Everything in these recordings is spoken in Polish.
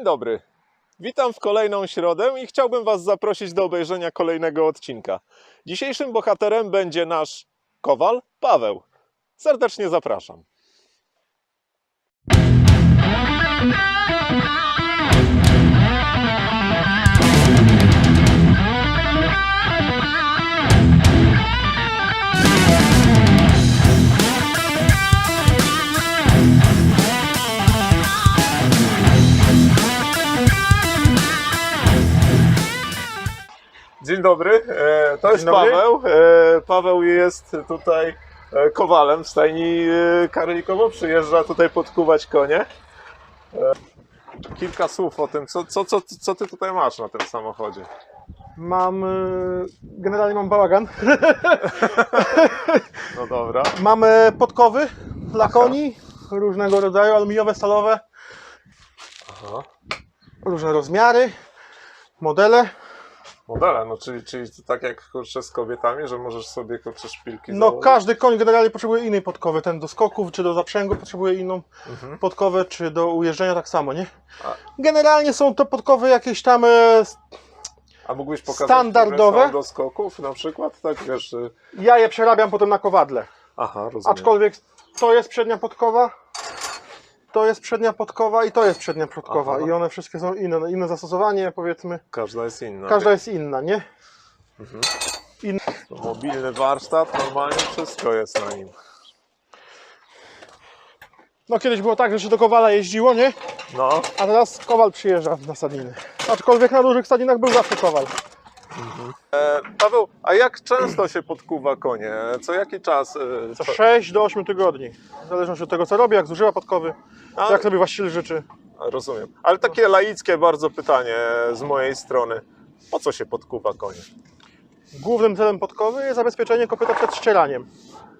Dzień dobry. Witam w kolejną środę i chciałbym Was zaprosić do obejrzenia kolejnego odcinka. Dzisiejszym bohaterem będzie nasz kowal Paweł. Serdecznie zapraszam. Dzień dobry, e, to jest. Paweł. E, Paweł jest tutaj e, kowalem w stajni Karlikowo. Przyjeżdża tutaj podkuwać konie. Kilka słów o tym, co, co, co, co ty tutaj masz na tym samochodzie. Mam, generalnie mam bałagan. No dobra. Mamy podkowy dla koni, różnego rodzaju, aluminiowe, stalowe, Aha. różne rozmiary, modele. Modele, no czyli, czyli to tak jak kurczę z kobietami, że możesz sobie kurczę szpilki No założyć? każdy koń generalnie potrzebuje innej podkowy. Ten do skoków czy do zaprzęgu potrzebuje inną Mhm. podkowę, czy do ujeżdżenia tak samo, nie? A- Generalnie są to podkowy jakieś tam e, A mógłbyś pokazać, Standardowe? są do skoków na przykład? Tak wiesz. y- Ja je przerabiam potem na kowadle. Aha, rozumiem. Aczkolwiek to jest przednia podkowa, to jest przednia podkowa i to jest przednia podkowa. Aha. I one wszystkie są inne, inne zastosowanie powiedzmy. Każda jest inna. Każda jest inna, nie? To Mobilny warsztat, normalnie wszystko jest na nim. No kiedyś było tak, że się do Kowala jeździło, nie? No, A teraz Kowal przyjeżdża na stadniny. Aczkolwiek na dużych stadninach był zawsze Kowal. E, Paweł, a jak często się podkuwa konie? Co jaki czas? e, Co co- 6 do 8 tygodni. W zależności od tego, co robi, jak zużywa podkowy, A, jak sobie właściciel życzy. Rozumiem. Ale takie laickie bardzo pytanie z mojej strony. Po co się podkuwa konie? Głównym celem podkowy jest zabezpieczenie kopyta przed ścieraniem.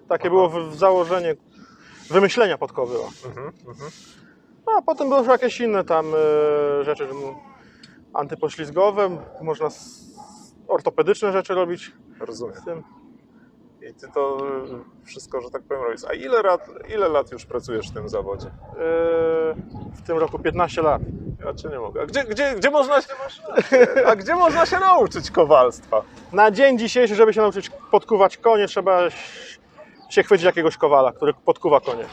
Takie było w, w założenie wymyślenia podkowy. o. Mhm, mhm. No, a potem były już jakieś inne tam e, rzeczy że, antypoślizgowe, można s- ortopedyczne rzeczy robić Rozumiem. z tym. I ty to e, wszystko, że tak powiem, robisz. A ile lat, ile lat już pracujesz w tym zawodzie? E, w tym roku 15 lat. Ja cię nie mogę. A gdzie, gdzie, gdzie można się, a gdzie można się nauczyć kowalstwa? Na dzień dzisiejszy, żeby się nauczyć podkuwać konie, trzeba się chwycić jakiegoś kowala, który podkuwa konie.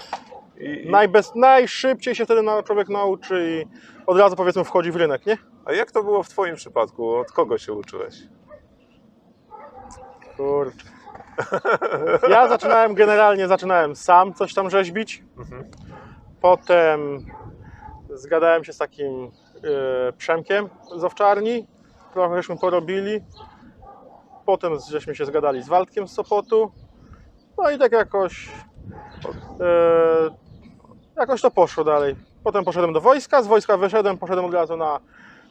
I, Najbez, najszybciej się wtedy człowiek nauczy i od razu powiedzmy wchodzi w rynek, nie? a jak to było w twoim przypadku? Od kogo się uczyłeś? Kurczę. Ja zaczynałem generalnie, zaczynałem sam coś tam rzeźbić. Mhm. Potem zgadałem się z takim e, Przemkiem z owczarni. Trochę żeśmy porobili. Potem żeśmy się zgadali z Waldkiem z Sopotu. No i tak jakoś e, jakoś to poszło dalej. Potem poszedłem do wojska, z wojska wyszedłem, poszedłem od razu na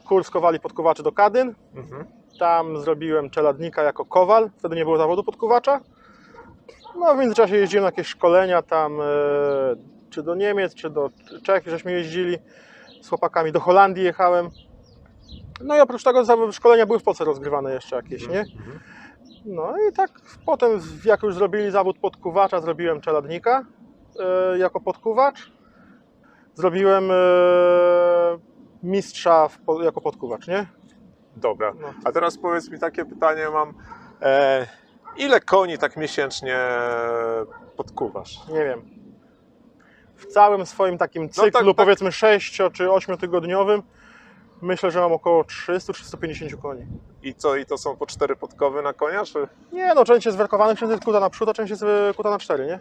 kurs kowali podkuwaczy do Kadyn. Mhm. Tam zrobiłem czeladnika jako kowal, wtedy nie było zawodu podkuwacza. No w międzyczasie jeździłem na jakieś szkolenia tam, e, czy do Niemiec, czy do Czech, żeśmy jeździli z chłopakami, do Holandii jechałem. No i oprócz tego szkolenia były w Polsce rozgrywane jeszcze jakieś, nie? Mhm. No i tak potem, jak już zrobili zawód podkuwacza, zrobiłem czeladnika e, jako podkuwacz. Zrobiłem e, mistrza w, jako podkuwacz, nie? Dobra. No. A teraz powiedz mi takie pytanie mam. E, ile koni tak miesięcznie podkuwasz? nie wiem, w całym swoim takim cyklu, tak, tak. powiedzmy 6 czy 8 tygodniowym, myślę, że mam około 300-350 koni. I co, i to są po cztery podkowy na konia, czy? Nie no, część jest werkowanych, część jest kuta na przód, a część jest y, kuta na 4, nie?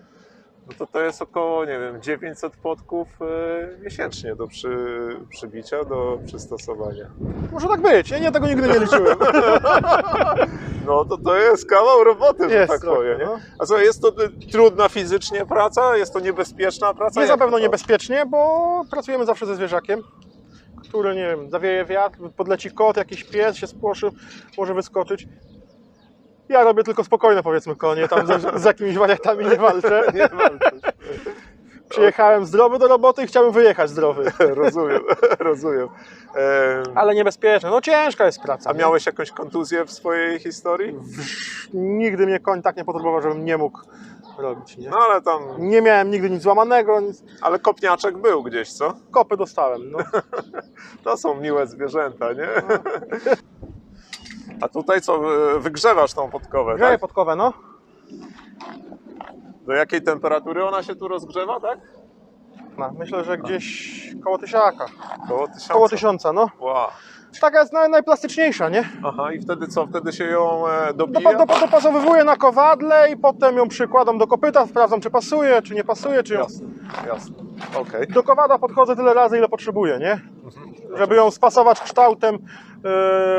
No to to jest około, nie wiem, 900 podków e, miesięcznie do przy, przybicia, do przystosowania. Może tak być, ja, ja tego nigdy nie liczyłem. No to to jest kawał roboty, że Jest tak trochę, powiem, nie? no. A co, jest to trudna fizycznie praca? Jest to niebezpieczna praca? Jak na pewno to? niebezpiecznie, bo pracujemy zawsze ze zwierzakiem, który, nie wiem, zawieje wiatr, podleci kot, jakiś pies się spłoszy, może wyskoczyć. Ja robię tylko spokojne, powiedzmy, konie, tam z, z jakimiś wariatami nie walczę. Nie walczysz. Przyjechałem zdrowy do roboty i chciałbym wyjechać zdrowy. rozumiem, rozumiem. Em, Ale niebezpieczne. No ciężka jest praca. A nie? miałeś jakąś kontuzję w swojej historii? Nigdy mnie koń tak nie poturbował, żebym nie mógł robić, nie? No ale tam, Nie miałem nigdy nic złamanego, nic. ale kopniaczek był gdzieś, co? kopy dostałem, no. To są miłe zwierzęta, nie? A tutaj co, wy- wygrzewasz tą podkowę, Grzeję tak? podkowę, no. Do jakiej temperatury ona się tu rozgrzewa, tak? no. Myślę, że gdzieś koło tysiaka. Koło tysiąca. Koło tysiąca, no. Wow. Taka jest naj, najplastyczniejsza, nie? Aha, i wtedy co? Wtedy się ją e, dobija? Dopa, dopa, dopasowywuję na kowadle i potem ją przykładam do kopyta, sprawdzam czy pasuje, czy nie pasuje, czy ją... Jasne, jasne. Okej. Do kowada podchodzę tyle razy, ile potrzebuję, nie? Żeby ją spasować kształtem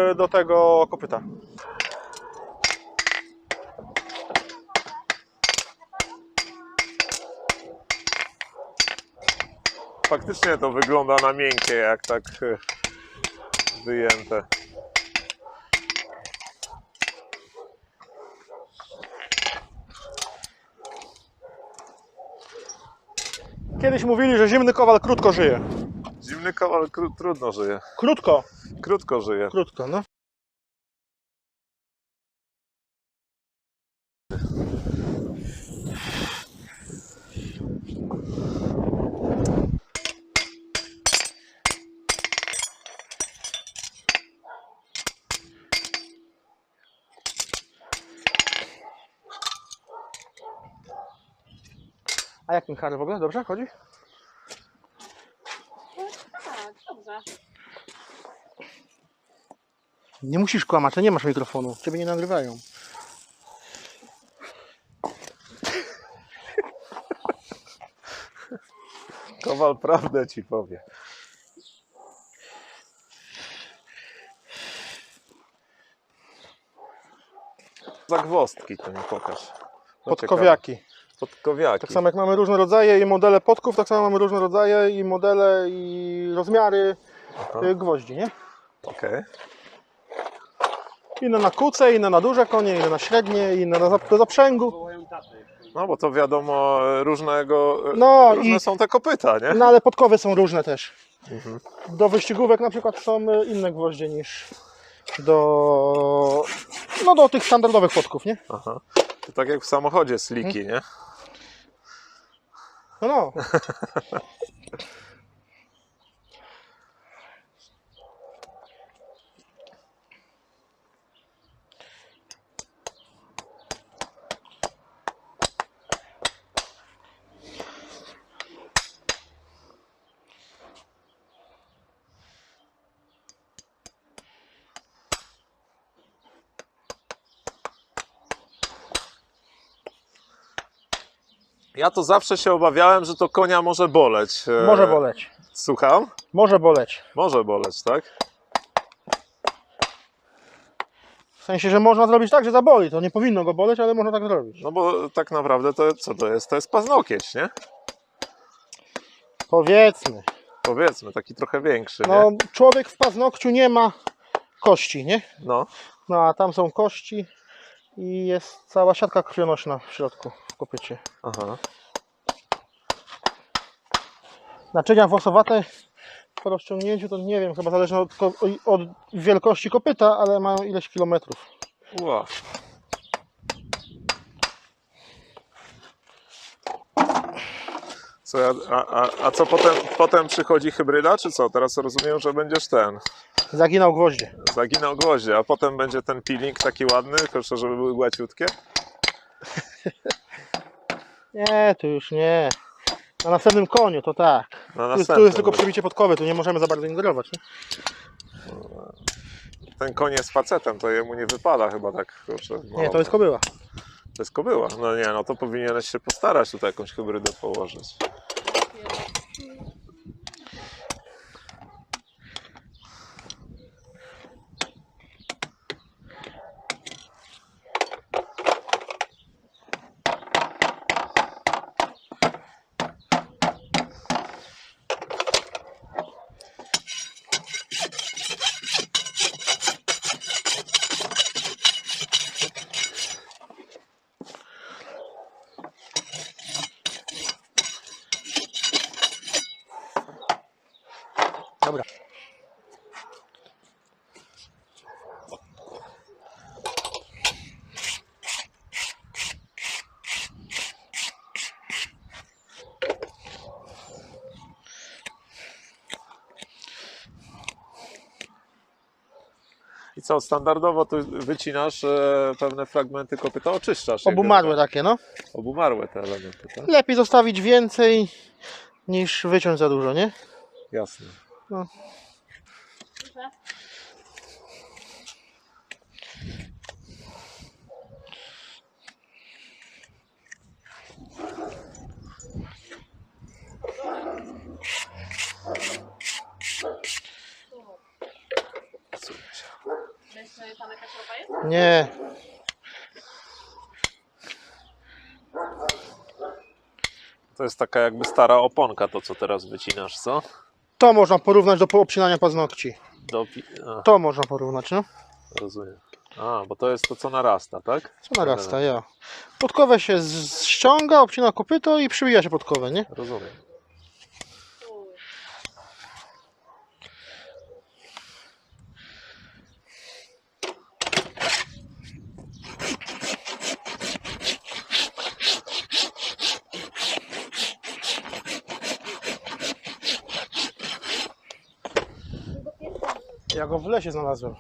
yy, do tego kopyta. Faktycznie to wygląda na miękkie, jak tak e, wyjęte. Kiedyś mówili, że zimny kowal krótko żyje. Zimny kowal kró- trudno żyje. Krótko, Krótko żyje. krótko, no. A jak ten kary w ogóle? Dobrze chodzi? Nie musisz kłamać, to nie masz mikrofonu. Ciebie nie nagrywają. Kowal prawdę ci powie. Zagwozdki to mi pokaż. No ciekawe. Podkowiaki. Tak samo jak mamy różne rodzaje i modele podków, tak samo mamy różne rodzaje i modele i rozmiary Aha. y, gwoździ, nie? Okej. Inne na kuce, inne na duże konie, inne na średnie, inne na do zaprzęgu. No bo to wiadomo, różnego, No różne i są te kopyta, nie? no ale podkowy są różne też. Mhm. Do wyścigówek na przykład są y, inne gwoździe niż do no do tych standardowych podków, nie? Aha. To tak jak w samochodzie sliki, nie? No no. Ja to zawsze się obawiałem, że to konia może boleć. Może boleć. Słucham? Może boleć. Może boleć, tak? W sensie, że można zrobić tak, że zaboli. To nie powinno go boleć, ale można tak zrobić. No bo tak naprawdę to co to jest? To jest paznokieć, nie? Powiedzmy. Powiedzmy, taki trochę większy, No, nie? człowiek w paznokciu nie ma kości, nie? No. No, a tam są kości i jest cała siatka krwionośna w środku, w kopycie. Aha. Naczynia włosowate po rozciągnięciu to nie wiem, chyba zależy od, od wielkości kopyta, ale mają ileś kilometrów. Ła. Co a, a, a co potem, potem przychodzi hybryda, czy co? Teraz rozumiem, że będziesz ten, Zaginał gwoździe. zaginał gwoździe, a potem będzie ten peeling taki ładny, tylko żeby były głaciutkie. Nie, tu już nie. Na następnym koniu to tak. Na Tu, jest- tu jest tylko przebicie podkowy, tu nie możemy za bardzo ingerować. Nie? Ten koń jest facetem, to jemu nie wypada chyba tak. No, nie, to jest kobyła. To jest kobyła. No nie, no to powinieneś się postarać tutaj jakąś hybrydę położyć. Co, standardowo tu wycinasz e, pewne fragmenty kopyta, oczyszczasz. Obumarłe takie, no. Obumarłe te elementy, tak? Lepiej zostawić więcej niż wyciąć za dużo, nie? Jasne. Proszę. Myślę, że tam jakaś ropa jest? Nie. To jest taka jakby stara oponka, to co teraz wycinasz, co? To można porównać do obcinania paznokci. Do, a, To można porównać, no. rozumiem. A, bo to jest to, co narasta, tak? Co narasta, ja. Podkowę się z- ściąga, obcina kopyto i przybija się podkowę, nie? Rozumiem. Go w lesie znalazłem.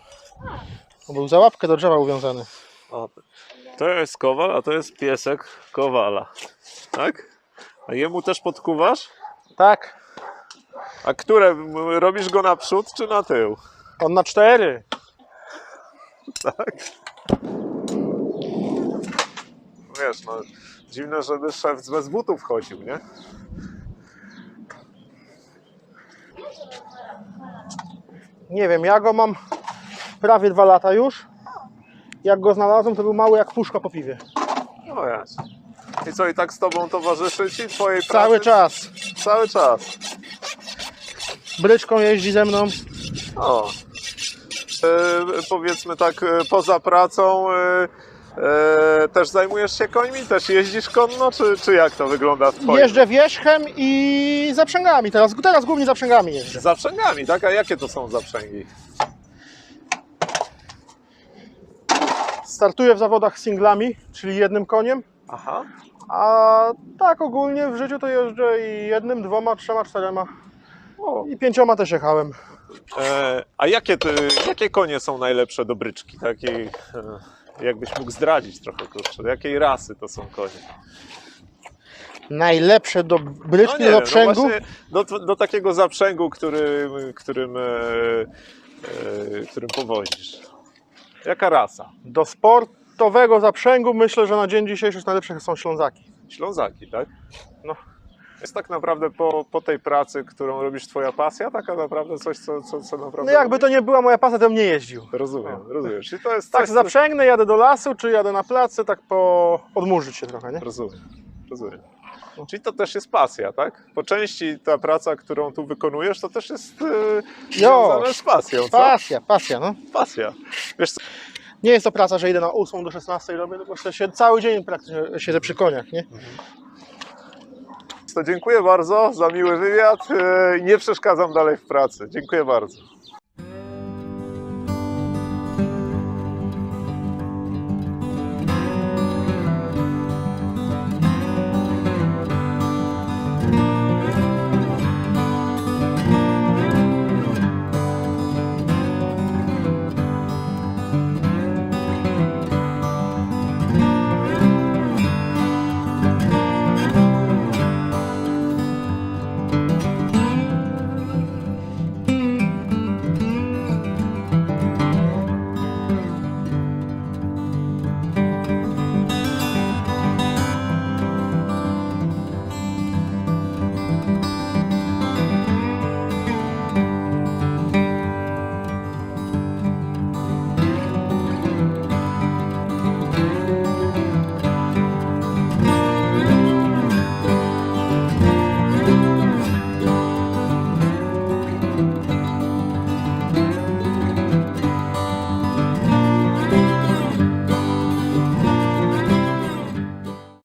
On był za łapkę do drzewa uwiązany. O, to jest kowal, a to jest piesek kowala. Tak? A jemu też podkuwasz? Tak. A które? Robisz go na przód czy na tył? On na cztery. Tak. Wiesz, no dziwne, żeby szef bez butów chodził, nie? Nie wiem, ja go mam prawie dwa lata już. Jak go znalazłem, to był mały jak puszka po piwie. No jest. I co, i tak z tobą towarzyszy ci twojej pracy? Cały czas. Cały czas. Bryczką jeździ ze mną. O. E, powiedzmy tak, e, poza pracą e, e, też zajmujesz się końmi? Też jeździsz konno, czy, czy jak to wygląda w twoim? Jeżdżę wierzchem i zaprzęgami. Teraz, teraz głównie zaprzęgami jeżdżę. Zaprzęgami, tak? A jakie to są zaprzęgi? Startuję w zawodach singlami, czyli jednym koniem. Aha. A tak ogólnie w życiu to jeżdżę i jednym, dwoma, trzema, czterema. O. I pięcioma też jechałem. E, a jakie, ty, jakie konie są najlepsze do bryczki? Takiej, e, jakbyś mógł zdradzić trochę, kurczę. Jakiej rasy to są konie? Najlepsze do bryczki, do zaprzęgu. No właśnie do, do takiego zaprzęgu, którym, którym, e, e, którym powozisz. Jaka rasa? Do sportowego zaprzęgu myślę, że na dzień dzisiejszy najlepsze są Ślązaki. Ślązaki, tak? No. Jest tak naprawdę po, po tej pracy, którą robisz, twoja pasja? Taka naprawdę coś, co, co, co naprawdę... No jakby to nie była moja pasja, to bym nie jeździł. Rozumiem, rozumiem. Czyli to jest Tak coś, co- zaprzęgnę, jadę do lasu, czy jadę na place, tak po odmurzyć się trochę, nie? Rozumiem, rozumiem. Czyli to też jest pasja, tak? Po części ta praca, którą tu wykonujesz, to też jest yy, związane z pasją, co? Pasja, pasja, no. Pasja. Wiesz co, Nie jest to praca, że idę na 8 do 16 robię, tylko że się cały dzień praktycznie siedzę przy koniach, nie? To dziękuję bardzo za miły wywiad. Yy, nie przeszkadzam dalej w pracy. Dziękuję bardzo.